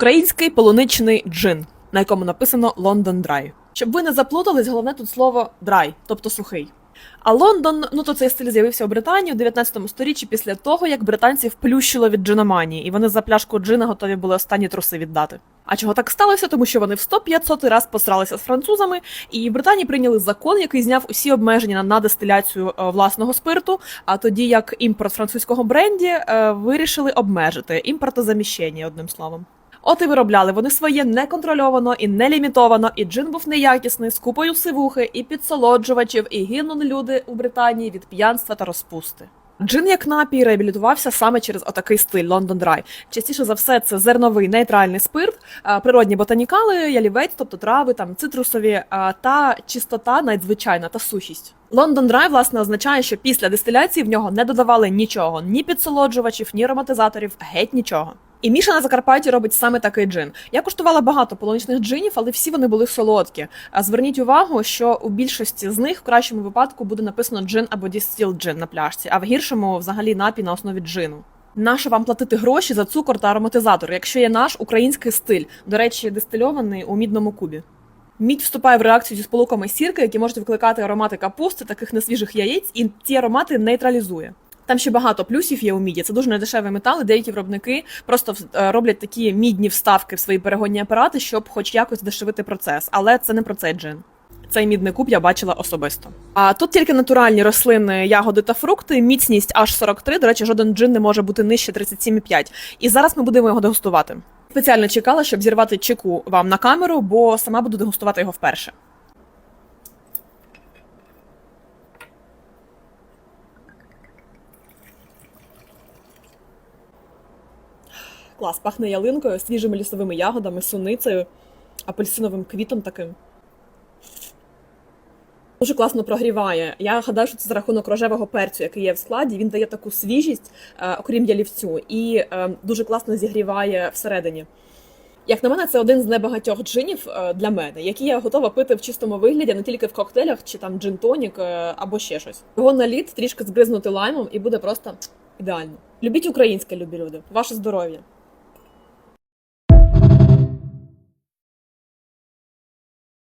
Український полуничний джин, на якому написано Лондон Драй. Щоб ви не заплутались, головне тут слово драй, тобто сухий. А Лондон, ну то цей стиль з'явився у Британії у 19 сторіччі після того, як британці вплющило від джиноманії, і вони за пляшку джина готові були останні труси віддати. А чого так сталося? Тому що вони в 100-500 раз посралися з французами, і в Британії прийняли закон, який зняв усі обмеження на надистиляцію е, власного спирту. А тоді як імпорт французького бренді е, вирішили обмежити імпортозаміщення, одним словом. От і виробляли вони своє неконтрольовано і нелімітовано, і джин був неякісний, з купою сивухи, і підсолоджувачів, і гинули люди у Британії від п'янства та розпусти. Джин як напій реабілітувався саме через отакий стиль London Dry. Частіше за все, це зерновий нейтральний спирт, природні ботанікали, ялівець, тобто трави, там цитрусові, та чистота надзвичайна та сухість. London Dry, власне, означає, що після дистиляції в нього не додавали нічого, ні підсолоджувачів, ні ароматизаторів, геть нічого. І Міша на Закарпатті робить саме такий джин. Я куштувала багато полуничних джинів, але всі вони були солодкі. А зверніть увагу, що у більшості з них в кращому випадку буде написано джин або дістіл джин на пляшці, а в гіршому взагалі напій на основі джину. Нащо вам платити гроші за цукор та ароматизатор, якщо є наш український стиль, до речі, дистильований у мідному кубі. Мідь вступає в реакцію зі сполуками сірки, які можуть викликати аромати капусти, таких несвіжих яєць, і ці аромати нейтралізує. Там ще багато плюсів є у міді. Це дуже недешевий метал. і Деякі виробники просто е, роблять такі мідні вставки в свої перегонні апарати, щоб хоч якось дешевити процес. Але це не про цей джин. Цей мідний куб я бачила особисто. А тут тільки натуральні рослини, ягоди та фрукти, міцність аж 43. До речі, жоден джин не може бути нижче 37,5. І зараз ми будемо його дегустувати. Спеціально чекала, щоб зірвати чеку вам на камеру, бо сама буду дегустувати його вперше. Клас, пахне ялинкою, свіжими лісовими ягодами, суницею, апельсиновим квітом таким. Дуже класно прогріває. Я гадаю, що це за рахунок рожевого перцю, який є в складі. Він дає таку свіжість, е, окрім ялівцю, і е, дуже класно зігріває всередині. Як на мене, це один з небагатьох джинів е, для мене, які я готова пити в чистому вигляді, не тільки в коктейлях чи там джин-тонік або ще щось. Його на лід трішки збризнути лаймом і буде просто ідеально. Любіть українське, любі люди. Ваше здоров'я!